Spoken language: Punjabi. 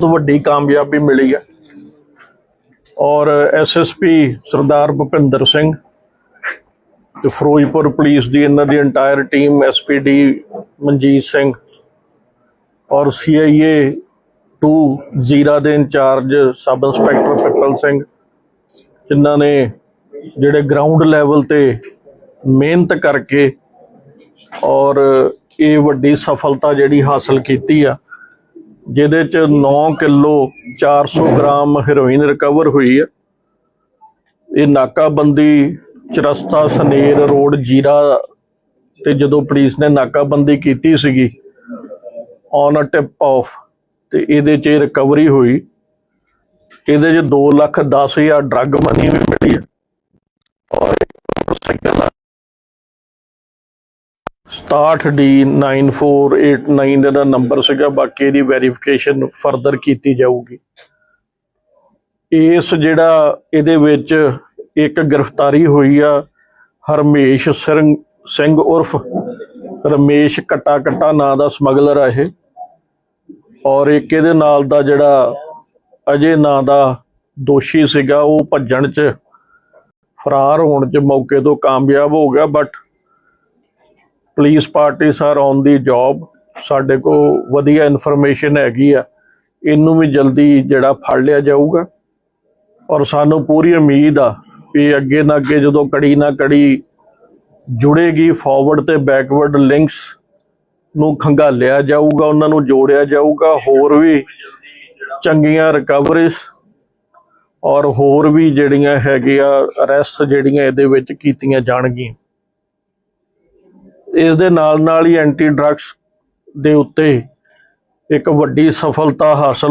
ਬਹੁਤ ਵੱਡੀ ਕਾਮਯਾਬੀ ਮਿਲੀ ਹੈ। ਔਰ ਐਸਐਸਪੀ ਸਰਦਾਰ ਭੁਪਿੰਦਰ ਸਿੰਘ ਤੇ ਫਿਰੋਜ਼ਪੁਰ ਪੁਲਿਸ ਦੀ ਇਹਨਾਂ ਦੀ entire team SPD Manjit Singh ਔਰ ਸੀਆਈਏ 2 ਜ਼ੀਰਾ ਦੇ ਇੰਚਾਰਜ ਸਬ ਇੰਸਪੈਕਟਰ ਪਿੱਪਲ ਸਿੰਘ, ਜਿਨ੍ਹਾਂ ਨੇ ਜਿਹੜੇ ਗਰਾਊਂਡ ਲੈਵਲ ਤੇ ਮਿਹਨਤ ਕਰਕੇ ਔਰ ਇਹ ਵੱਡੀ ਸਫਲਤਾ ਜਿਹੜੀ ਹਾਸਲ ਕੀਤੀ ਆ ਜਿਹਦੇ ਚ 9 ਕਿਲੋ 400 ਗ੍ਰਾਮ ਹੈਰੋਇਨ ਰਿਕਵਰ ਹੋਈ ਹੈ। ਇਹ ਨਾਕਾਬੰਦੀ ਚਰਸਤਾ ਸਨੇਰ ਰੋਡ ਜੀਰਾ ਤੇ ਜਦੋਂ ਪੁਲਿਸ ਨੇ ਨਾਕਾਬੰਦੀ ਕੀਤੀ ਸੀਗੀ ਔਨ ਅ ਟਿਪ ਆਫ ਤੇ ਇਹਦੇ ਚ ਰਿਕਵਰੀ ਹੋਈ। ਇਹਦੇ ਚ 2 ਲੱਖ 10 ਹਜ਼ਾਰ ਡਰੱਗ ਮਨੀ ਵੀ ਮਿਲੀ ਹੈ। ਔਰ ਇੱਕ ਮੋਟਰਸਾਈਕਲ 67D9489 ਇਹਦਾ ਨੰਬਰ ਸੀਗਾ, ਬਾਕੀ ਇਹਦੀ ਵੈਰੀਫਿਕੇਸ਼ਨ ਫਰਦਰ ਕੀਤੀ ਜਾਊਗੀ। ਇਸ ਜਿਹੜਾ ਇਹਦੇ ਵਿੱਚ ਇੱਕ ਗ੍ਰਿਫਤਾਰੀ ਹੋਈ ਆ, ਹਰਮੇਸ਼ ਸਿੰਘ ਸਿੰਘ ਉਰਫ ਰਮੇਸ਼ ਕਟਾ ਕਟਾ ਨਾਂ ਦਾ ਸਮਗਲਰ ਆ ਇਹ। ਔਰ ਇੱਕ ਇਹਦੇ ਨਾਲ ਦਾ ਜਿਹੜਾ ਅਜੇ ਨਾਂ ਦਾ ਦੋਸ਼ੀ ਸੀਗਾ, ਉਹ ਭੱਜਣ 'ਚ ਫਰਾਰ ਹੋਣ 'ਚ ਮੌਕੇ ਤੋਂ ਕਾਮਯਾਬ ਹੋ ਗਿਆ but police party sir on the job ਸਾਡੇ ਕੋ ਵਧੀਆ ਇਨਫੋਰਮੇਸ਼ਨ ਹੈਗੀ ਆ। ਇਹਨੂੰ ਵੀ ਜਲਦੀ ਜਿਹੜਾ ਫੜ ਲਿਆ ਜਾਊਗਾ। ਔਰ ਸਾਨੂੰ ਪੂਰੀ ਉਮੀਦ ਆ ਕਿ ਅੱਗੇ ਨਾ ਅੱਗੇ ਜਦੋਂ ਕੜੀ ਨਾ ਕੜੀ ਜੁੜੇਗੀ ਫਾਰਵਰਡ ਤੇ ਬੈਕਵਰਡ ਲਿੰਕਸ ਨੂੰ ਖੰਗਾਲਿਆ ਜਾਊਗਾ, ਉਹਨਾਂ ਨੂੰ ਜੋੜਿਆ ਜਾਊਗਾ, ਹੋਰ ਵੀ ਚੰਗੀਆਂ ਰਿਕਵਰੀਜ਼ ਔਰ ਹੋਰ ਵੀ ਜਿਹੜੀਆਂ ਹੈਗੀਆਂ ਅਰੈਸਟ ਜਿਹੜੀਆਂ ਇਹਦੇ ਵਿੱਚ ਕੀਤੀਆਂ ਜਾਣਗੀਆਂ। ਇਸ ਦੇ ਨਾਲ ਨਾਲ ਹੀ ਐਂਟੀ ਡਰੱਗਸ ਦੇ ਉੱਤੇ ਇੱਕ ਵੱਡੀ ਸਫਲਤਾ ਹਾਸਲ